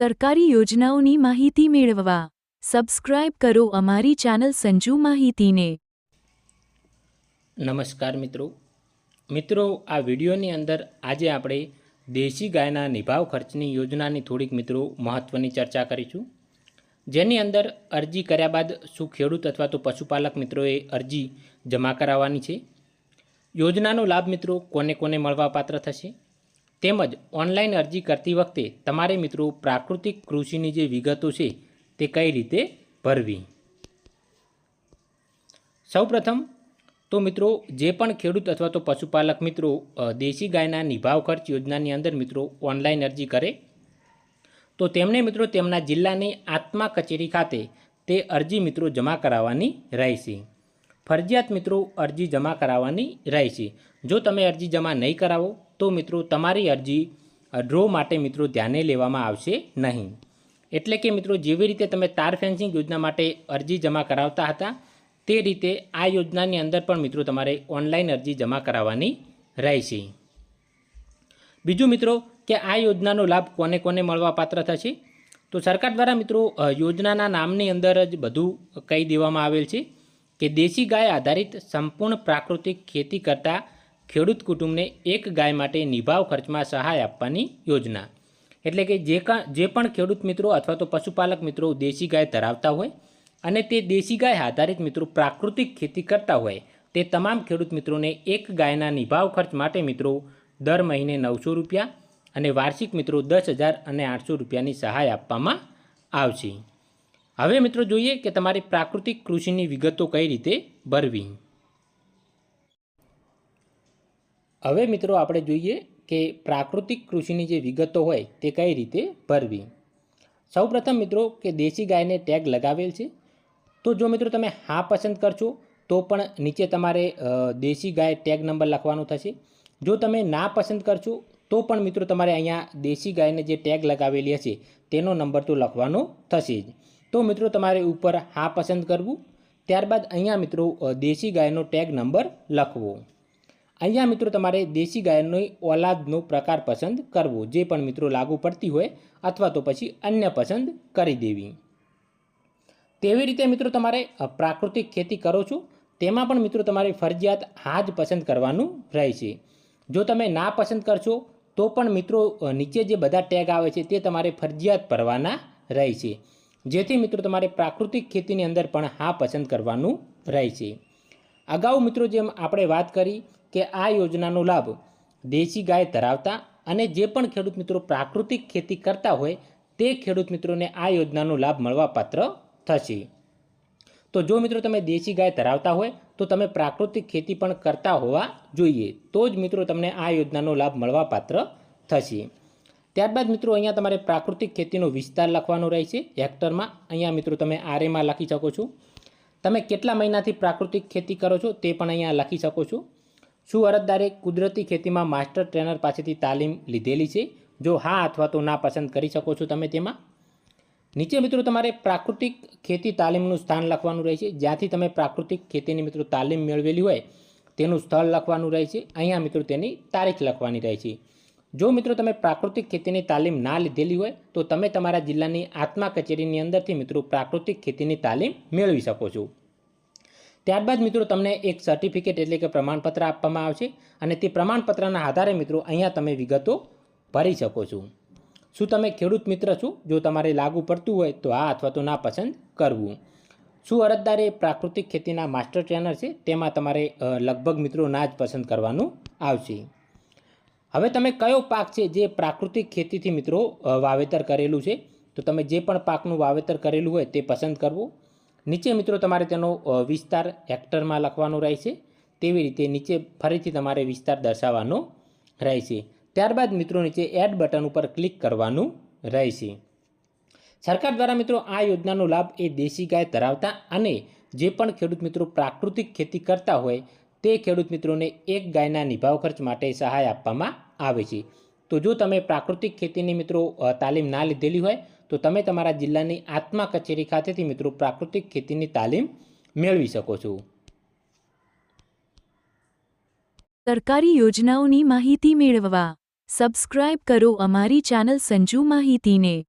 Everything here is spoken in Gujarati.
સરકારી યોજનાઓની માહિતી મેળવવા. સબસ્ક્રાઇબ કરો અમારી ચેનલ સંજુ માહિતીને. નમસ્કાર મિત્રો. મિત્રો, આ વિડીયોની અંદર આજે આપણે દેશી ગાયના નિભાવ ખર્ચની યોજનાની થોડીક મિત્રો મહત્ત્વની ચર્ચા કરીશું. જેની અંદર અરજી કર્યા બાદ શું ખેડૂત અથવા તો પશુપાલક મિત્રોએ અરજી જમા કરાવવાની છે? યોજનાનો લાભ મિત્રો કોને કોને મળવાપાત્ર થશે? તેમજ ઓનલાઈન અરજી કરતી વખતે તમારે મિત્રો પ્રાકૃતિક કૃષિની જે વિગતો છે તે કઈ રીતે ભરવી? સૌપ્રથમ તો મિત્રો જે પણ ખેડૂત અથવા તો પશુપાલક મિત્રો દેશી ગાયના નિભાવ ખર્ચ યોજનાની અંદર મિત્રો ઓનલાઈન અરજી કરે, તો તેમને મિત્રો તેમના જિલ્લાની આત્મા કચેરી ખાતે તે અરજી મિત્રો જમા કરાવવાની રહેશે. ફરજિયાત મિત્રો અરજી જમા કરાવવાની રહેશે. જો તમે અરજી જમા નહીં કરાવો તો મિત્રો તમારી અરજી ડ્રો માટે મિત્રો ધ્યાને લેવામાં આવશે નહીં. એટલે કે મિત્રો જેવી રીતે તમે તાર ફેન્સિંગ યોજના માટે અરજી જમા કરાવતા હતા, તે રીતે આ યોજનાની અંદર પણ મિત્રો તમારે ઓનલાઈન અરજી જમા કરાવવાની રહેશે. બીજું મિત્રો કે આ યોજનાનો લાભ કોને કોને મળવાપાત્ર થશે? તો સરકાર દ્વારા મિત્રો યોજનાના નામની અંદર જ બધું કહી દેવામાં આવેલ છે કે દેશી ગાય આધારિત સંપૂર્ણ પ્રાકૃતિક ખેતી કરતા ખેડૂત કુટુંબને એક ગાય માટે નિભાવ ખર્ચમાં સહાય આપવાની યોજના. એટલે કે જે કા, જે પણ ખેડૂત મિત્રો અથવા તો પશુપાલક મિત્રો દેશી ગાય ધરાવતા હોય અને તે દેશી ગાય આધારિત મિત્રો પ્રાકૃતિક ખેતી કરતા હોય, તે તમામ ખેડૂત મિત્રોને એક ગાયના નિભાવ ખર્ચ માટે મિત્રો દર મહિને નવસો રૂપિયા અને વાર્ષિક મિત્રો દસ હજાર અને આઠસો રૂપિયાની સહાય આપવામાં આવશે. હવે મિત્રો જોઈએ કે તમારી પ્રાકૃતિક કૃષિની વિગતો કઈ રીતે ભરવી. હવે મિત્રો આપણે જોઈએ કે પ્રાકૃતિક કૃષિની જે વિગતો હોય તે કઈ રીતે ભરવી. સૌપ્રથમ મિત્રો કે દેશી ગાયને ટેગ લગાવેલ છે. તો જો મિત્રો તમે હા પસંદ કરશો, તો પણ નીચે તમારે દેશી ગાય ટેગ નંબર લખવાનો થશે. જો તમે ના પસંદ કરશો, તો પણ મિત્રો તમારે અહીંયા દેશી ગાયને જે ટેગ લગાવેલી હશે, તેનો નંબર તો લખવાનો થશે જ. તો મિત્રો તમારે ઉપર હા પસંદ કરવું, ત્યારબાદ અહીંયા મિત્રો દેશી ગાયનો ટેગ નંબર લખવો. અહીંયા મિત્રો તમારે દેશી ગાયની ઓલાદનો પ્રકાર પસંદ કરવો, જે પણ મિત્રો લાગુ પડતી હોય અથવા તો પછી અન્ય પસંદ કરી દેવી. તેવી રીતે મિત્રો તમારે પ્રાકૃતિક ખેતી કરો છો, તેમાં પણ મિત્રો તમારે ફરજિયાત હા જ પસંદ કરવાનું રહેશે. જો તમે ના પસંદ કરશો, તો પણ મિત્રો નીચે જે બધા ટેગ આવે છે, તે તમારે ફરજિયાત ભરવાના રહેશે. જેથી મિત્રો તમારે પ્રાકૃતિક ખેતીની અંદર પણ હા પસંદ કરવાનું રહેશે. અગાઉ મિત્રો જેમ આપણે વાત કરી કે આ યોજનાનો લાભ દેશી ગાય ધરાવતા અને જે પણ ખેડૂત મિત્રો પ્રાકૃતિક ખેતી કરતા હોય તે ખેડૂત મિત્રોને આ યોજનાનો લાભ મળવાપાત્ર થશે. તો જો મિત્રો તમે દેશી ગાય ધરાવતા હોય તો તમે પ્રાકૃતિક ખેતી પણ કરતા હોવા જોઈએ. તો જ મિત્રો તમને આ યોજનાનો લાભ મળવાપાત્ર થશે. ત્યારબાદ મિત્રો અહીંયા તમારે પ્રાકૃતિક ખેતીનો વિસ્તાર લખવાનો રહેશે. હેક્ટરમાં અહીંયા મિત્રો તમે આરેમાં લખી શકો છો. તમે કેટલા મહિનાથી પ્રાકૃતિક ખેતી કરો છો તે પણ અહીંયા લખી શકો છો. શું અરજદારે કુદરતી ખેતીમાં માસ્ટર ટ્રેનર પાસેથી તાલીમ લીધેલી છે? જો હા અથવા તો ના પસંદ કરી શકો છો તમે તેમાં? નીચે મિત્રો તમારે પ્રાકૃતિક ખેતી તાલીમનું સ્થાન લખવાનું રહેશે. જ્યાંથી તમે પ્રાકૃતિક ખેતીની મિત્રો તાલીમ મેળવેલી હોય, તેનું સ્થળ લખવાનું રહેશે અહીંયા મિત્રો તેની તારીખ લખવાની રહેશે જો મિત્રો તમે પ્રાકૃતિક ખેતીની તાલીમ ના લીધેલી હોય, તો તમે તમારા જિલ્લાની આત્મા કચેરીની અંદરથી મિત્રો પ્રાકૃતિક ખેતીની તાલીમ મેળવી શકો છો. ત્યારબાદ મિત્રો તમને એક સર્ટિફિકેટ એટલે કે પ્રમાણપત્ર આપવામાં આવશે અને તે પ્રમાણપત્રના આધારે મિત્રો અહીંયા તમે વિગતો ભરી શકો છો. શું તમે ખેડૂત મિત્ર છો? જો તમારે લાગુ પડતું હોય તો આ અથવા તો ના પસંદ કરવું. શું અરજદાર એ પ્રાકૃતિક ખેતીના માસ્ટર ટ્રેનર છે? તેમાં તમારે લગભગ મિત્રો ના જ પસંદ કરવાનું આવશે. હવે તમે કયો પાક છે જે પ્રાકૃતિક ખેતીથી મિત્રો વાવેતર કરેલું છે? તો તમે જે પણ પાકનું વાવેતર કરેલું હોય તે પસંદ કરવું. નીચે મિત્રો તમારે તેનો વિસ્તાર હેક્ટરમાં લખવાનો રહેશે. તેવી રીતે નીચે ફરીથી તમારે વિસ્તાર દર્શાવવાનો રહેશે. ત્યારબાદ મિત્રો નીચે એડ બટન ઉપર ક્લિક કરવાનું રહેશે. સરકાર દ્વારા મિત્રો આ યોજનાનો લાભ એ દેશી ગાય ધરાવતા અને જે પણ ખેડૂત મિત્રો પ્રાકૃતિક ખેતી કરતા હોય, તે ખેડૂત મિત્રોને એક ગાયના નિભાવ ખર્ચ માટે સહાય આપવામાં આવે છે. તો જો તમે પ્રાકૃતિક ખેતીની મિત્રો તાલીમ ના લીધેલી હોય તો તમે તમારા જિલ્લાની આત્મા કચેરી ખાતેથી મિત્રો પ્રાકૃતિક ખેતીની તાલીમ મેળવી શકો છો. સરકારી યોજનાઓની માહિતી મેળવવા સબસ્ક્રાઇબ કરો અમારી ચેનલ સંજુ માહિતીને.